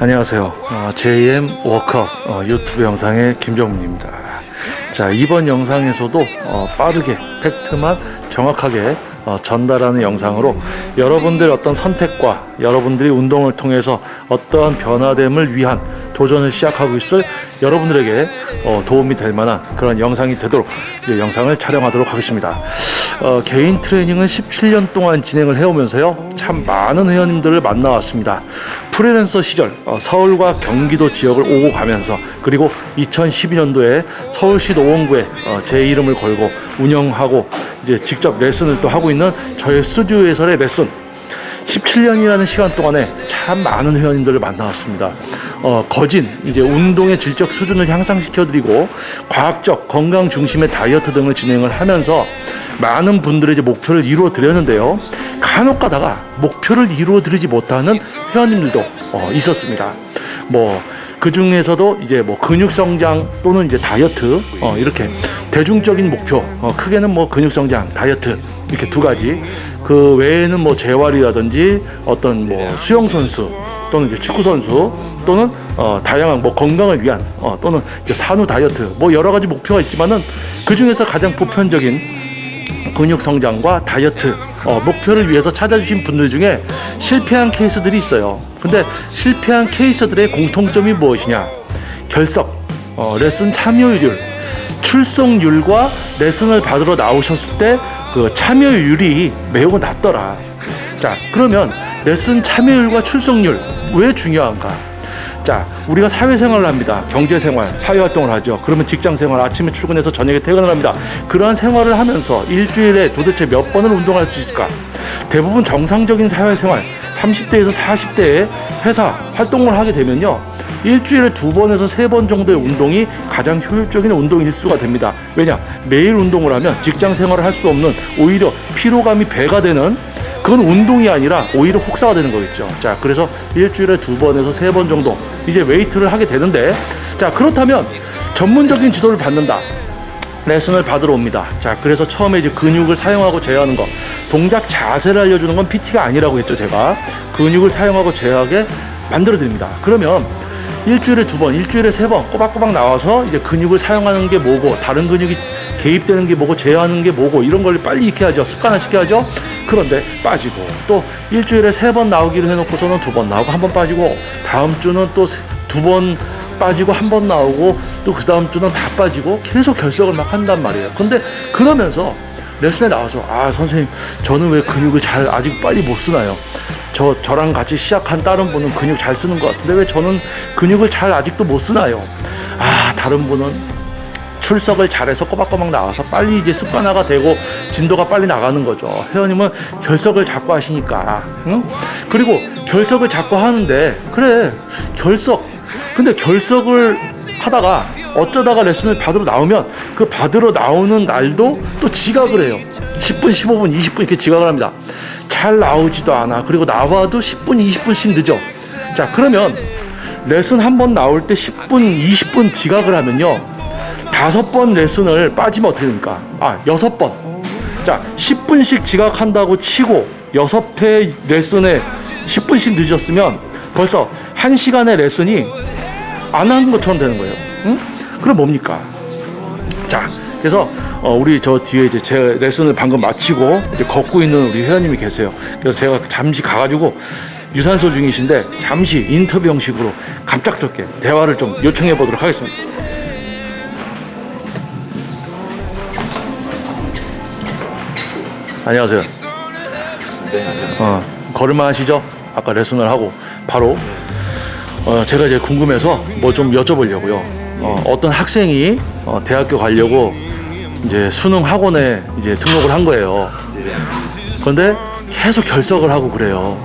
안녕하세요. 어, JM 워크업 어, 유튜브 영상의 김정민입니다. 자, 이번 영상에서도 어, 빠르게 팩트만 정확하게 어, 전달하는 영상으로 여러분들의 어떤 선택과 여러분들이 운동을 통해서 어떠한 변화됨을 위한 도전을 시작하고 있을 여러분들에게 어, 도움이 될 만한 그런 영상이 되도록 이 영상을 촬영하도록 하겠습니다. 어, 개인 트레이닝을 17년 동안 진행을 해오면서요 참 많은 회원님들을 만나왔습니다. 프리랜서 시절 어, 서울과 경기도 지역을 오고 가면서 그리고 2012년도에 서울시 노원구에 어, 제 이름을 걸고 운영하고 이제 직접 레슨을 또 하고 있는 저의 스튜디오에서의 레슨 17년이라는 시간 동안에 참 많은 회원님들을 만나왔습니다. 어, 거진 이제 운동의 질적 수준을 향상시켜드리고 과학적 건강 중심의 다이어트 등을 진행을 하면서 많은 분들의 목표를 이루어 드렸는데요. 간혹 가다가 목표를 이루어 드리지 못하는 회원님들도 어, 있었습니다. 뭐 그 중에서도 이제 뭐 근육 성장 또는 이제 다이어트 어, 이렇게 대중적인 목표 어, 크게는 뭐 근육 성장, 다이어트 이렇게 두 가지. 그 외에는 뭐 재활이라든지 어떤 뭐 수영 선수 또는 이제 축구 선수 또는 어, 다양한 뭐 건강을 위한 어, 또는 이제 산후 다이어트 뭐 여러 가지 목표가 있지만은 그 중에서 가장 보편적인 근육 성장과 다이어트 어, 목표를 위해서 찾아주신 분들 중에 실패한 케이스들이 있어요. 근데 실패한 케이스들의 공통점이 무엇이냐? 결석, 어, 레슨 참여율, 출석률과 레슨을 받으러 나오셨을 때 그 참여율이 매우 낮더라. 자, 그러면 레슨 참여율과 출석률 왜 중요한가? 자, 우리가 사회생활을 합니다. 경제생활, 사회활동을 하죠. 그러면 직장생활, 아침에 출근해서 저녁에 퇴근을 합니다. 그러한 생활을 하면서 일주일에 도대체 몇 번을 운동할 수 있을까? 대부분 정상적인 사회생활, 30대에서 40대에 회사 활동을 하게 되면요. 일주일에 두 번에서 세 번 정도의 운동이 가장 효율적인 운동 일수가 됩니다. 왜냐? 매일 운동을 하면 직장 생활을 할 수 없는 오히려 피로감이 배가 되는 그건 운동이 아니라 오히려 혹사가 되는 거겠죠. 자, 그래서 일주일에 두 번에서 세 번 정도 이제 웨이트를 하게 되는데, 자, 그렇다면 전문적인 지도를 받는다. 레슨을 받으러 옵니다. 자, 그래서 처음에 이제 근육을 사용하고 제어하는 거, 동작 자세를 알려주는 건 PT가 아니라고 했죠, 제가. 근육을 사용하고 제어하게 만들어 드립니다. 그러면 일주일에 두 번, 일주일에 세 번 꼬박꼬박 나와서 이제 근육을 사용하는 게 뭐고, 다른 근육이 개입되는 게 뭐고, 제어하는 게 뭐고, 이런 걸 빨리 익혀야 하죠. 습관화 시켜야죠. 그런데 빠지고, 또 일주일에 세 번 나오기로 해놓고서는 두 번 나오고, 한 번 빠지고, 다음 주는 또 두 번 빠지고, 한 번 나오고, 또 그 다음 주는 다 빠지고, 계속 결석을 막 한단 말이에요. 근데 그러면서 레슨에 나와서, 아, 선생님, 저는 왜 근육을 잘 아직 빨리 못 쓰나요? 저 저랑 같이 시작한 다른 분은 근육 잘 쓰는 것 같은데 왜 저는 근육을 잘 아직도 못 쓰나요? 아 다른 분은 출석을 잘해서 꼬박꼬박 나와서 빨리 이제 습관화가 되고 진도가 빨리 나가는 거죠. 회원님은 결석을 자꾸 하시니까, 응? 그리고 결석을 자꾸 하는데 그래 결석. 근데 결석을 하다가 어쩌다가 레슨을 받으러 나오면 그 받으러 나오는 날도 또 지각을 해요. 10분, 15분, 20분 이렇게 지각을 합니다. 잘 나오지도 않아. 그리고 나와도 10분, 20분씩 늦어. 자, 그러면 레슨 한 번 나올 때 10분, 20분 지각을 하면요. 다섯 번 레슨을 빠지면 어떻게 됩니까? 아, 여섯 번. 자, 10분씩 지각한다고 치고 여섯 회 레슨에 10분씩 늦었으면 벌써 한 시간의 레슨이 안 한 것처럼 되는 거예요. 응? 그럼 뭡니까? 자, 그래서 어, 우리 저 뒤에 이제 제 레슨을 방금 마치고 이제 걷고 있는 우리 회원님이 계세요. 그래서 제가 잠시 가가지고 유산소 중이신데 잠시 인터뷰 형식으로 갑작스럽게 대화를 좀 요청해 보도록 하겠습니다. 안녕하세요. 어, 걸을만 하시죠? 아까 레슨을 하고 바로 어, 제가 이제 궁금해서 뭐 좀 여쭤보려고요. 어, 어떤 학생이 어, 대학교 가려고 이제 수능 학원에 이제 등록을 한 거예요. 그런데 계속 결석을 하고 그래요.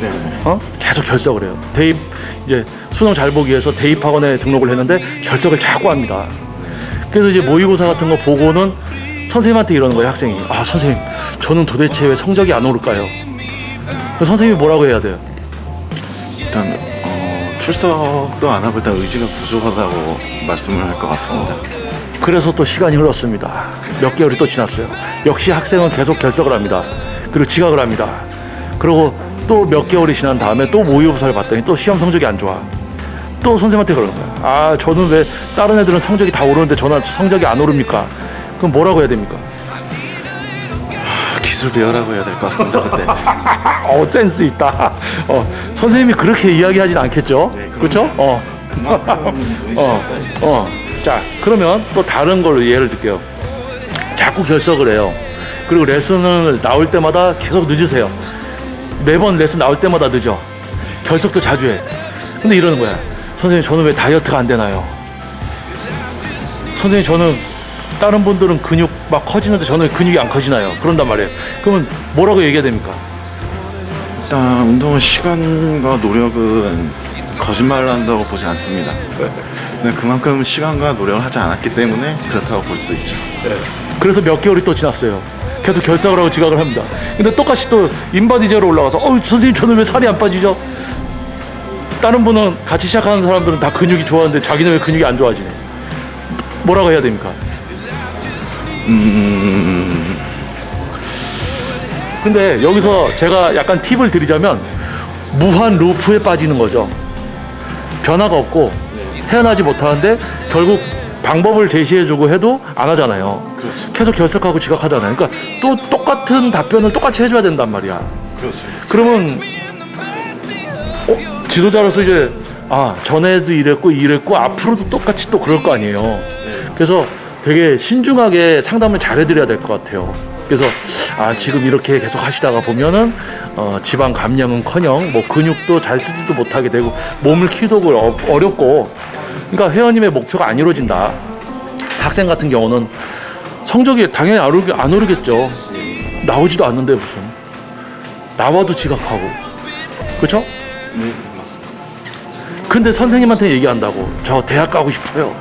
네. 어? 계속 결석을 해요. 대입 이제 수능 잘 보기 위해서 대입 학원에 등록을 했는데 결석을 자꾸 합니다. 그래서 이제 모의고사 같은 거 보고는 선생님한테 이러는 거예요, 학생이. 아, 선생님, 저는 도대체 왜 성적이 안 오를까요? 선생님이 뭐라고 해야 돼요? 일단 어, 출석도 안 하고 일단 의지가 부족하다고 말씀을 할 것 같습니다. 그래서 또 시간이 흘렀습니다. 몇 개월이 또 지났어요. 역시 학생은 계속 결석을 합니다. 그리고 지각을 합니다. 그리고 또 몇 개월이 지난 다음에 또 모의고사를 봤더니 또 시험 성적이 안 좋아. 또 선생님한테 그러는 거야. 아, 저는 왜 다른 애들은 성적이 다 오르는데 저는 성적이 안 오릅니까? 그럼 뭐라고 해야 됩니까? 기술 배우라고 해야 될 것 같습니다 그때. 어, 센스 있다. 어, 선생님이 그렇게 이야기하진 않겠죠? 네, 그럼요. 그렇죠? 어. 어, 어. 자, 그러면 또 다른 걸로 예를 들게요. 자꾸 결석을 해요. 그리고 레슨을 나올 때마다 계속 늦으세요. 매번 레슨 나올 때마다 늦어. 결석도 자주 해. 근데 이러는 거야. 선생님, 저는 왜 다이어트가 안 되나요? 선생님, 저는 다른 분들은 근육 막 커지는데 저는 근육이 안 커지나요? 그런단 말이에요. 그러면 뭐라고 얘기해야 됩니까? 일단 운동은 시간과 노력은 거짓말을 한다고 보지 않습니다. 근데 그만큼 시간과 노력을 하지 않았기 때문에 그렇다고 볼 수 있죠. 그래서 몇 개월이 또 지났어요. 계속 결석을 하고 지각을 합니다. 근데 똑같이 또 인바디제로 올라가서 어 선생님 저는 왜 살이 안 빠지죠? 다른 분은 같이 시작하는 사람들은 다 근육이 좋아하는데 자기는 왜 근육이 안 좋아지네? 뭐라고 해야 됩니까? 음, 근데 여기서 제가 약간 팁을 드리자면 무한 루프에 빠지는 거죠. 변화가 없고 헤어나지 못하는데 결국 방법을 제시해주고 해도 안 하잖아요. 그렇죠. 계속 결석하고 지각하잖아요. 그러니까 또 똑같은 답변을 똑같이 해줘야 된단 말이야. 그렇죠. 그러면 어? 지도자로서 이제 아 전에도 이랬고 이랬고 앞으로도 똑같이 또 그럴 거 아니에요. 그래서 되게 신중하게 상담을 잘 해드려야 될 것 같아요. 그래서 아 지금 이렇게 계속 하시다가 보면은 어, 지방 감량은커녕 뭐 근육도 잘 쓰지도 못하게 되고 몸을 키우도 어, 어렵고 그러니까 회원님의 목표가 안 이루어진다. 학생 같은 경우는 성적이 당연히 안, 오르, 안 오르겠죠. 나오지도 않는데 무슨 나와도 지각하고 그렇죠? 네, 맞습니다. 근데 선생님한테 얘기한다고 저 대학 가고 싶어요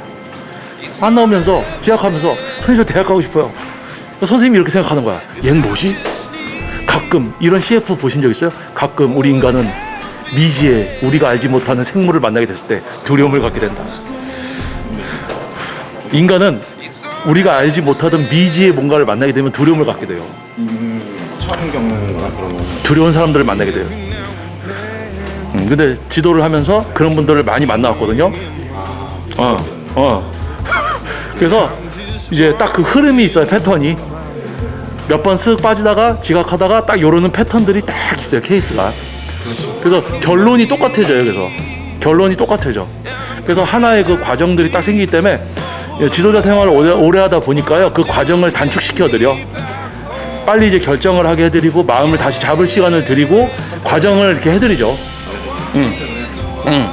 안 나오면서 지각하면서 선생님 저 대학 가고 싶어요 선생님이 이렇게 생각하는 거야 얘는 뭐지? 가끔 이런 CF 보신 적 있어요? 가끔 우리 인간은 미지의 우리가 알지 못하는 생물을 만나게 됐을 때 두려움을 갖게 된다 인간은 우리가 알지 못하던 미지의 뭔가를 만나게 되면 두려움을 갖게 돼요 음, 처음 겪는 거나 그러면 두려운 사람들을 만나게 돼요. 음, 근데 지도를 하면서 그런 분들을 많이 만나왔거든요. 어, 어. 그래서 이제 딱 그 흐름이 있어요, 패턴이. 몇 번 쓱 빠지다가 지각하다가 딱 요러는 패턴들이 딱 있어요, 케이스가. 그래서 결론이 똑같아져요, 그래서. 결론이 똑같아져. 그래서 하나의 그 과정들이 딱 생기기 때문에 예, 지도자 생활을 오래, 오래 하다 보니까요, 그 과정을 단축시켜 드려. 빨리 이제 결정을 하게 해드리고 마음을 다시 잡을 시간을 드리고 과정을 이렇게 해드리죠. 응. 응.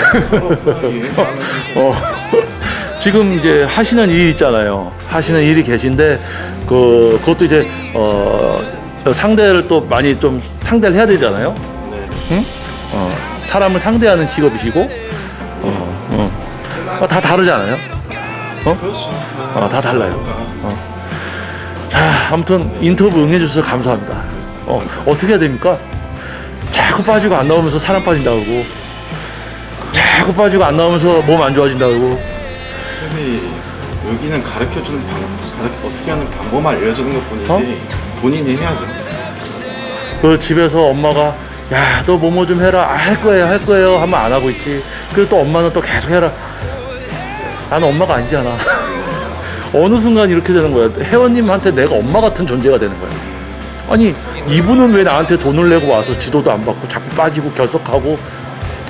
어, 지금 이제 하시는 일이 있잖아요. 하시는 일이 계신데 그 그것도 이제 어 상대를 또 많이 좀 상대를 해야 되잖아요. 네. 응? 어, 사람을 상대하는 직업이시고 어, 어. 어, 다 다르잖아요. 어? 어, 다 달라요. 어. 자, 아무튼 인터뷰 응해주셔서 감사합니다. 어, 어떻게 해야 됩니까? 자꾸 빠지고 안 나오면서 사람 빠진다고 자꾸 빠지고 안 나오면서 몸 안 좋아진다고 선생님이 여기는 가르쳐주는 방, 가르, 어떻게 하는 방법만 알려주는 것 뿐이지 어? 본인이 해야죠. 그 집에서 엄마가 야, 너 뭐뭐 좀 해라. 아, 할 거예요, 할 거예요. 하면 안 하고 있지. 그리고 또 엄마는 또 계속 해라. 나는 엄마가 아니잖아. 어느 순간 이렇게 되는 거야. 회원님한테 내가 엄마 같은 존재가 되는 거야. 아니, 이분은 왜 나한테 돈을 내고 와서 지도도 안 받고 자꾸 빠지고 결석하고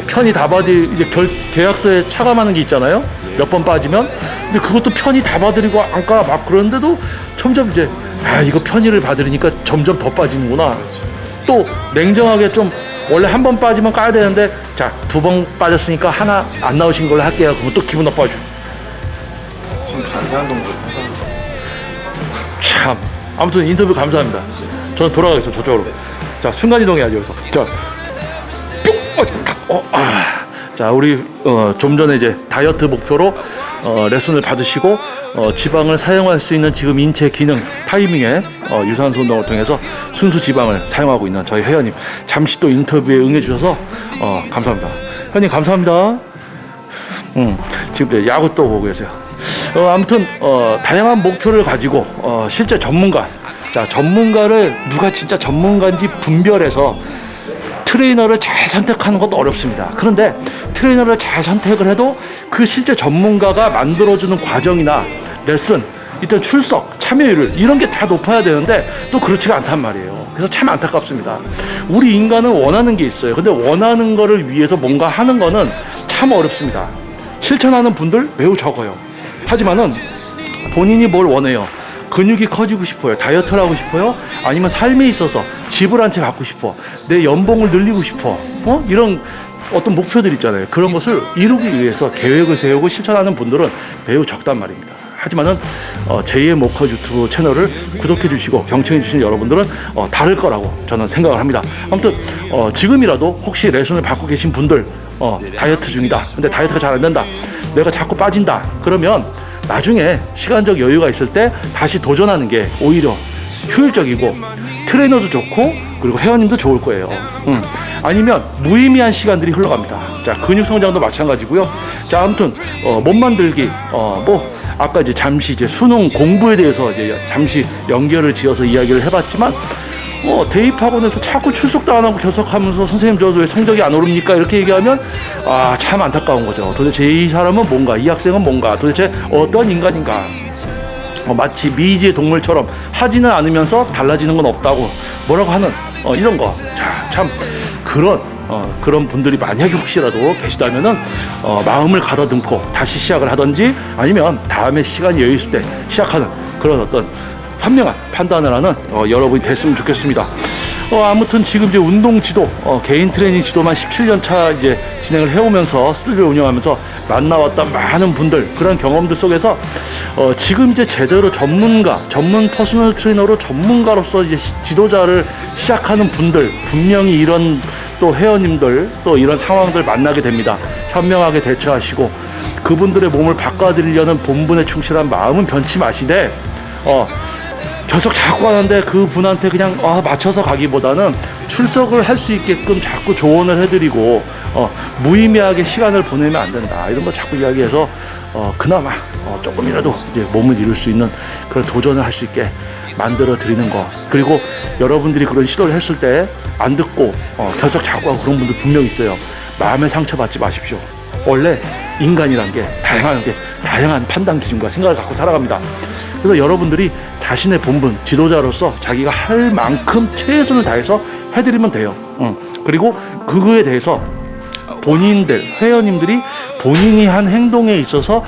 편히 다 받이 이제 결, 계약서에 차감하는 게 있잖아요. 몇 번 빠지면. 근데 그것도 편히 다 받으리고 안까 막 그러는데도 점점 이제 아 이거 편의를 받으리니까 점점 더 빠지는구나. 또 냉정하게 좀 원래 한 번 빠지면 까야 되는데 자 두 번 빠졌으니까 하나 안 나오신 걸로 할게요. 그러면 또 기분 나빠져. 지금 반사한 정도 해서 참 아무튼 인터뷰 감사합니다. 저는 돌아가겠습니다 저쪽으로. 자 순간 이동해야지 여기서. 자 뿅. 어, 탁. 어, 아. 자 우리 어, 좀 전에 이제 다이어트 목표로 어, 레슨을 받으시고 어, 지방을 사용할 수 있는 지금 인체 기능 타이밍에 어, 유산소 운동을 통해서 순수 지방을 사용하고 있는 저희 회원님 잠시 또 인터뷰에 응해주셔서 어, 감사합니다. 회원님 감사합니다. 음, 지금 이제 야구 또 보고 계세요. 어, 아무튼 어, 다양한 목표를 가지고 어, 실제 전문가 자, 전문가를 누가 진짜 전문가인지 분별해서 트레이너를 잘 선택하는 것도 어렵습니다. 그런데 트레이너를 잘 선택을 해도 그 실제 전문가가 만들어주는 과정이나 레슨, 일단 출석, 참여율 이런 게 다 높아야 되는데 또 그렇지가 않단 말이에요. 그래서 참 안타깝습니다. 우리 인간은 원하는 게 있어요. 근데 원하는 거를 위해서 뭔가 하는 거는 참 어렵습니다. 실천하는 분들 매우 적어요. 하지만은 본인이 뭘 원해요? 근육이 커지고 싶어요. 다이어트를 하고 싶어요. 아니면 삶에 있어서 집을 한 채 갖고 싶어. 내 연봉을 늘리고 싶어. 어? 이런 어떤 목표들 있잖아요. 그런 것을 이루기 위해서 계획을 세우고 실천하는 분들은 매우 적단 말입니다. 하지만은 어, 제2의 모커 유튜브 채널을 구독해 주시고 경청해 주시는 여러분들은 어, 다를 거라고 저는 생각을 합니다. 아무튼 어, 지금이라도 혹시 레슨을 받고 계신 분들 어, 다이어트 중이다. 근데 다이어트가 잘 안 된다. 내가 자꾸 빠진다. 그러면 나중에 시간적 여유가 있을 때 다시 도전하는 게 오히려 효율적이고 트레이너도 좋고 그리고 회원님도 좋을 거예요. 음. 아니면 무의미한 시간들이 흘러갑니다. 자 근육 성장도 마찬가지고요. 자 아무튼 어, 몸 만들기 어 뭐 아까 이제 잠시 이제 수능 공부에 대해서 이제 잠시 연결을 지어서 이야기를 해봤지만 어, 대입학원에서 자꾸 출석도 안 하고 결석하면서 선생님 저 왜 성적이 안 오릅니까? 이렇게 얘기하면 아 참 안타까운 거죠. 도대체 이 사람은 뭔가 이 학생은 뭔가 도대체 어떤 인간인가? 어, 마치 미지의 동물처럼 하지는 않으면서 달라지는 건 없다고 뭐라고 하는 어, 이런 거. 자, 참 그런 어, 그런 분들이 만약에 혹시라도 계시다면은 어, 마음을 가다듬고 다시 시작을 하든지 아니면 다음에 시간이 여유 있을 때 시작하는 그런 어떤 현명한 판단을 하는 어, 여러분이 됐으면 좋겠습니다. 어, 아무튼 지금 이제 운동 지도, 어, 개인 트레이닝 지도만 17년 차 이제 진행을 해오면서 스튜디오 운영하면서 만나왔던 많은 분들 그런 경험들 속에서 어, 지금 이제 제대로 전문가, 전문 퍼스널 트레이너로 전문가로서 이제 시- 지도자를 시작하는 분들 분명히 이런 또 회원님들 또 이런 상황들 만나게 됩니다. 현명하게 대처하시고 그분들의 몸을 바꿔드리려는 본분에 충실한 마음은 변치 마시되 어, 결석 자꾸 하는데 그 분한테 그냥 아, 맞춰서 가기보다는 출석을 할 수 있게끔 자꾸 조언을 해드리고 어, 무의미하게 시간을 보내면 안 된다. 이런 거 자꾸 이야기해서 어, 그나마 어, 조금이라도 이제 몸을 이룰 수 있는 그런 도전을 할 수 있게 만들어 드리는 거. 그리고 여러분들이 그런 시도를 했을 때 안 듣고 어, 결석 자꾸 하고 그런 분들 분명 있어요. 마음에 상처 받지 마십시오. 원래 인간이란 게 다양한 게 다양한 판단 기준과 생각을 갖고 살아갑니다. 그래서 여러분들이 자신의 본분 지도자로서 자기가 할 만큼 최선을 다해서 해드리면 돼요. 응. 그리고 그거에 대해서 본인들 회원님들이 본인이 한 행동에 있어서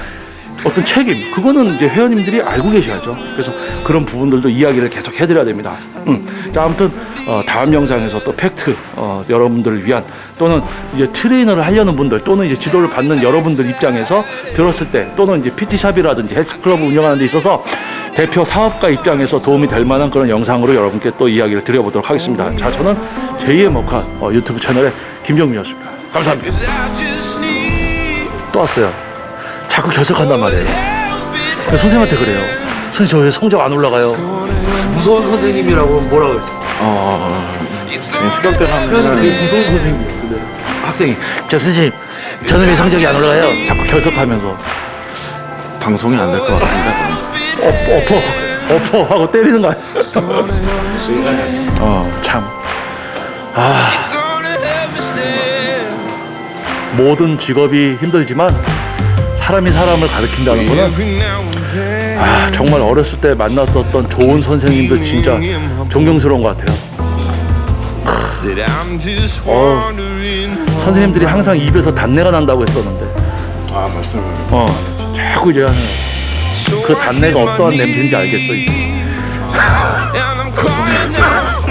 어떤 책임 그거는 이제 회원님들이 알고 계셔야죠. 그래서 그런 부분들도 이야기를 계속 해드려야 됩니다. 음. 자 아무튼 어, 다음 영상에서 또 팩트 어, 여러분들을 위한 또는 이제 트레이너를 하려는 분들 또는 이제 지도를 받는 여러분들 입장에서 들었을 때 또는 이제 PT샵이라든지 헬스클럽 을 운영하는 데 있어서 대표 사업가 입장에서 도움이 될 만한 그런 영상으로 여러분께 또 이야기를 드려보도록 하겠습니다. 자 저는 제2의 머카 어, 유튜브 채널의 김정민이었습니다. 감사합니다. 또 왔어요. 자꾸 결석한단 말이에요. 그래서 선생님한테 그래요. 선생님 저 왜 성적 안 올라가요? 무서운 선생님이라고 뭐라고 했어? 어, 제 생각대로 그래서 하면 되게 무서운 선생님. 근데 학생이 저 선생님 저는 왜 성적이 안 올라가요? 자꾸 결석하면서 방송이 안 될 것 같습니다. 엎어 엎어 엎어 하고 때리는 거야. 어 참. 아 모든 직업이 힘들지만 사람이 사람을 가르친다는 거는 아 정말 어렸을 때 만났었던 좋은 선생님들 진짜 존경스러운 것 같아요. 어. 선생님들이 항상 입에서 단내가 난다고 했었는데 아 말씀을 어 자꾸 이제 하는 그 단내가 어떠한 냄새인지 알겠어 이제.